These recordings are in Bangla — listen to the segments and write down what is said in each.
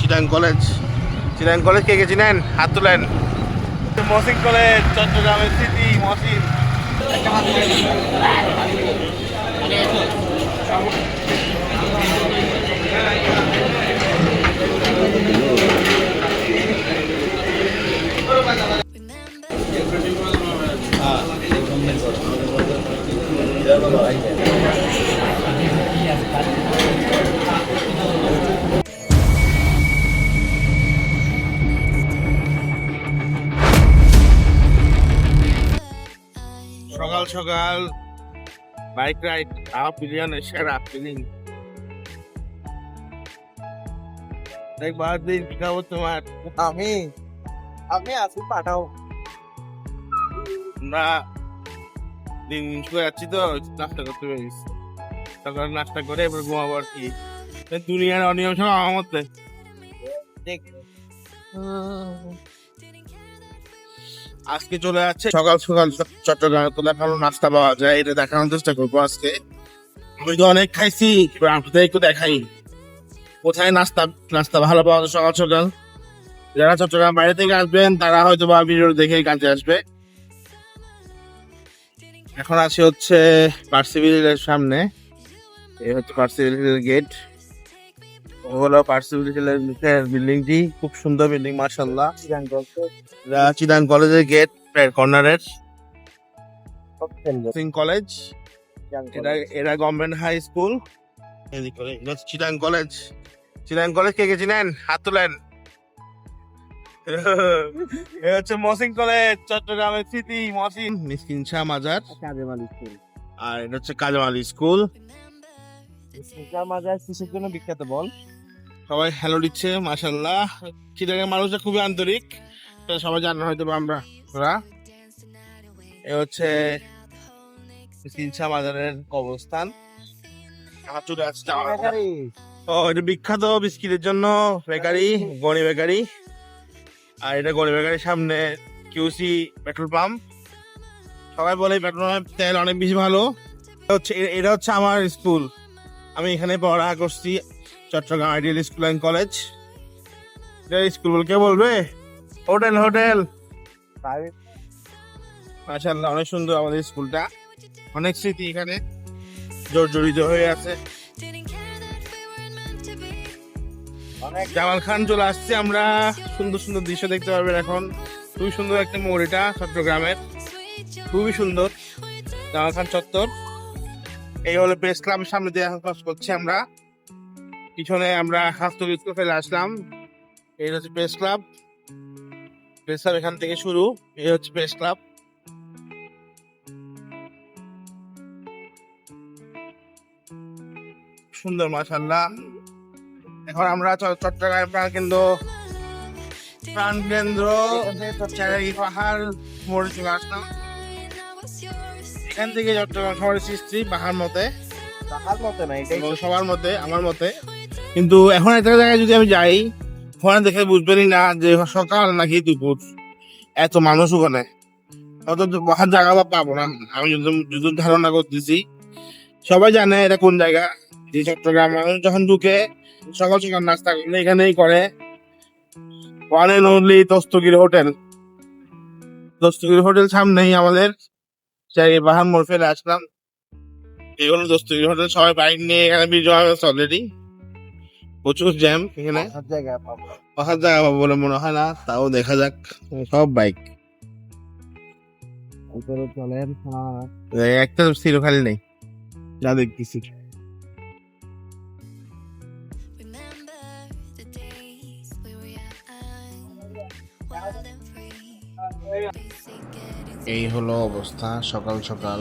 চিটাং কলেজ। চিটাং কলেজ কে কে চিনেন? হাত তুলেন। মহসিন কলেজ, চট্টগ্রামের স্মৃতি, মহসিন। সকাল সকাল। বাইক রাইড আপ বিলিয়নের সেরা ফিলিং একবার দিন কি খবর তোমার? আমি আমি আসি পাঠাও। আমরা দিন শুয়ে যাচ্ছি তো নাস্তা করতে পেরেছি সকাল নাস্তা করে এবার ঘুমাবো আর কি। দুনিয়ার অনিয়ম সব আমার মধ্যে। আজকে চলে যাচ্ছে সকাল সকাল চট্টগ্রামে তো দেখানো নাস্তা পাওয়া যায়, এটা দেখানোর চেষ্টা করব আজকে। আমি তো অনেক খাইছি একটু দেখাই। কোথায় নাস্তা নাস্তা ভালো পাওয়া যায় সকাল সকাল? যারা চট্টগ্রাম বাইরে থেকে আসবেন, তারা হয়তো বা ভিডিও দেখে কাজে আসবে। এখন আসি হচ্ছে পার্সিভিলের সামনে। এই হচ্ছে পার্সিভিলের গেট হলো পার্সিভিলের বিল্ডিংটি। খুব সুন্দর বিল্ডিং মার্শাল্লাহ চিদাং কলেজের গেট কর্নারের। সিং কলেজ। এটা এটা government high school Chittagong college. Chittagong college কে কে চিনেন? হাত তুলেন এ হচ্ছে মহসিন কলেজ চট্টগ্রামের স্মৃতি মহসিন। মিসকিন শাহ মাজার। কাজে মালিক স্কুল। আর এটা হচ্ছে কাজমাল স্কুল। মাজার কিসের জন্য বিখ্যাত বল? সবাই হ্যালো দিচ্ছে মাশাল্লাহ চিটাগের মানুষরা খুবই আন্তরিক। সবাই জানা হয়তো আমরা ওরা। এ হচ্ছে মাজারের কবরস্থান। আমার চলে আসছে ও এটা বিখ্যাত বিস্কিটের জন্য বেকারি গনি বেকারি আর এটা গনি বেকারির সামনে কিউসি পেট্রোল পাম্প সবাই বলে পেট্রোল পাম্প তেল অনেক বেশি ভালো। হচ্ছে এটা হচ্ছে আমার স্কুল আমি এখানে পড়া করছি। Chattogram ideal school and college. School বলে কে বলবে? Hotel hotel. মাশাআল্লাহ অনেক সুন্দর আমাদের স্কুলটা। অনেক স্মৃতি এখানে জর্জরিত হয়ে আছে। জামাল খান চলে আসছে আমরা। সুন্দর সুন্দর দৃশ্য দেখতে পারবেন এখন। খুবই সুন্দর একটা মোড় এটা চট্টগ্রামের। খুবই সুন্দর। জামাল খান চত্বর। এই হলো প্রেস ক্লাবের সামনে দিয়ে এখন কাজ করছি আমরা। পিছনে আমরা স্বাস্থ্য স্কুল ফেলে আসলাম। এই হচ্ছে প্রেস ক্লাব প্রেস ক্লাব এখান থেকে শুরু। এই হচ্ছে প্রেস ক্লাব সুন্দর মাশাল্লাহ এখন আমরা চট্টগ্রাম প্রাণকেন্দ্র প্রাণকেন্দ্র চারি পাহাড় মোড়ে চলে আসলাম। এখান থেকে চট্টগ্রাম শহরের সৃষ্টি পাহাড় মতে। সবার মতে আমার মতে। কিন্তু এখন একটা জায়গায় যদি আমি যাই ওখানে দেখে বুঝবেনই না যে সকাল নাকি দুপুর। এত মানুষ ওখানে। অত বসার জায়গা বা পাবো না। আমি যদি ধারণা করতেছি, সবাই জানে এটা কোন জায়গা। যে চট্টগ্রাম মানুষ যখন ঢুকে, সকাল সকাল নাস্তা করলে এখানেই করে। One and only Dastagiri hotel. Dastagiri hotel সামনেই আমাদের। চাই বাহান মোড় ফেলে আসলাম। এই হলো দস্তগিরি হোটেল সবাই বাইক নিয়ে এখানে হয়েছে অলরেডি প্রচুর জ্যাম এখানে। পাবো। জায়গা পাবো বলে মনে হয় না তাও দেখা যাক। সব বাইক একটা ছিল খালি নেই। যা দেখতেছি। এই হলো অবস্থা সকাল সকাল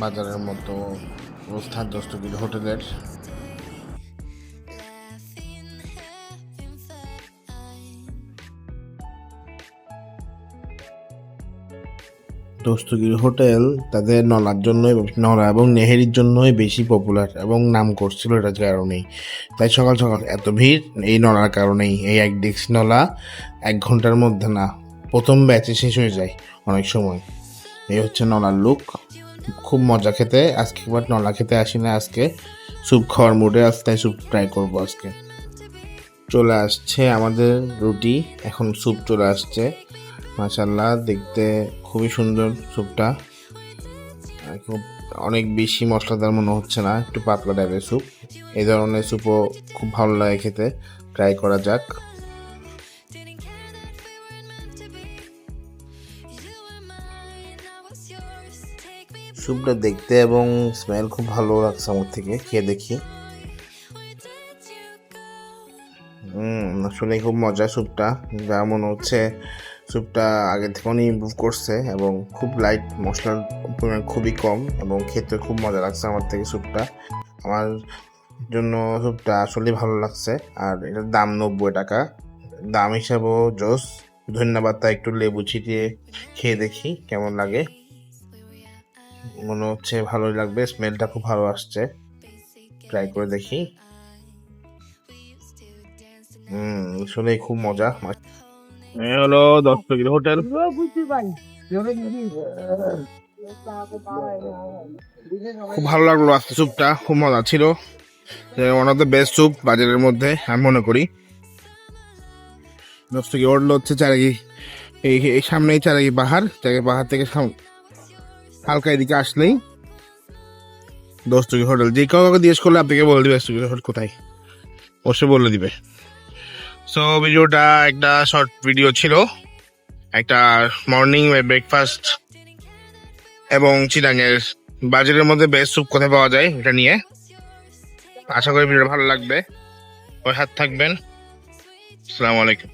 বাজারের মতো অবস্থা দস্তগির হোটেলের। দস্তগির হোটেল তাদের নলার জন্য নলা এবং নেহেরির জন্যই বেশি পপুলার এবং নাম করছিল এটার কারণেই। তাই সকাল সকাল এত ভিড়, এই নলার কারণেই, এই এক ডেক্স নলা এক ঘণ্টার মধ্যে না, প্রথম ব্যাচে শেষ হয়ে যায় অনেক সময়। এই হচ্ছে নলার লুক খুব মজা খেতে, আজকে একবার নলা খেতে আসি না আজকে। স্যুপ খাওয়ার মুডে আসতে স্যুপ ট্রাই করব আজকে। চলে আসছে আমাদের রুটি, এখন স্যুপ চলে আসছে। মাশাল্লাহ দেখতে খুবই সুন্দর স্যুপটা। খুব অনেক বেশি মশলাদার মনে হচ্ছে না, একটু পাতলা টাইপের স্যুপ। এই ধরনের স্যুপও খুব ভালো লাগে খেতে ট্রাই করা যাক। স্যুপটা দেখতে এবং স্মেল খুব ভালো লাগছে আমার থেকে, খেয়ে দেখি। আসলে খুব মজা স্যুপটা, যা মনে হচ্ছে স্যুপটা আগে থেকে অনেক ইমপ্রুভ করছে এবং খুব লাইট মশলার পরিমাণ খুবই কম এবং খেতে খুব মজা লাগছে আমার থেকে স্যুপটা আমার জন্য স্যুপটা আসলেই ভালো লাগছে। আর এটার দাম নব্বই টাকা। দাম হিসাবেও জোস। ধন্যবাদ তা একটু লেবু ছিটিয়ে খেয়ে দেখি কেমন লাগে। মনে হচ্ছে ভালোই লাগবে স্মেলটা খুব ভালো আসছে। ট্রাই করে দেখি। হুম আসলে খুব মজা। এই হলো দস্তগির হোটেল। খুব ভালো লাগল আজকে স্যুপটা খুব মজা ছিল। One of the best soup বাজারের মধ্যে আমি মনে করি। দস্তগির হোটেল হচ্ছে চারাগি এই এই সামনেই চারাগি পাহাড় চারাগি পাহাড় থেকে হালকা এদিকে আসলেই দস্তগির হোটেল যে কাউকে জিজ্ঞেস করলে আপনাকে বলে দিবে দস্তগির হোটেল কোথায়? অবশ্যই বলে দিবে। সো ভিডিওটা একটা শর্ট ভিডিও ছিল। একটা মর্নিং ব্রেকফাস্ট এবং চিলাঙের বাজারের মধ্যে বেস্ট স্যুপ কোথায় পাওয়া যায় এটা নিয়ে। আশা করি ভিডিওটা ভালো লাগবে। ওই হাত থাকবেন। আসসালামু আলাইকুম।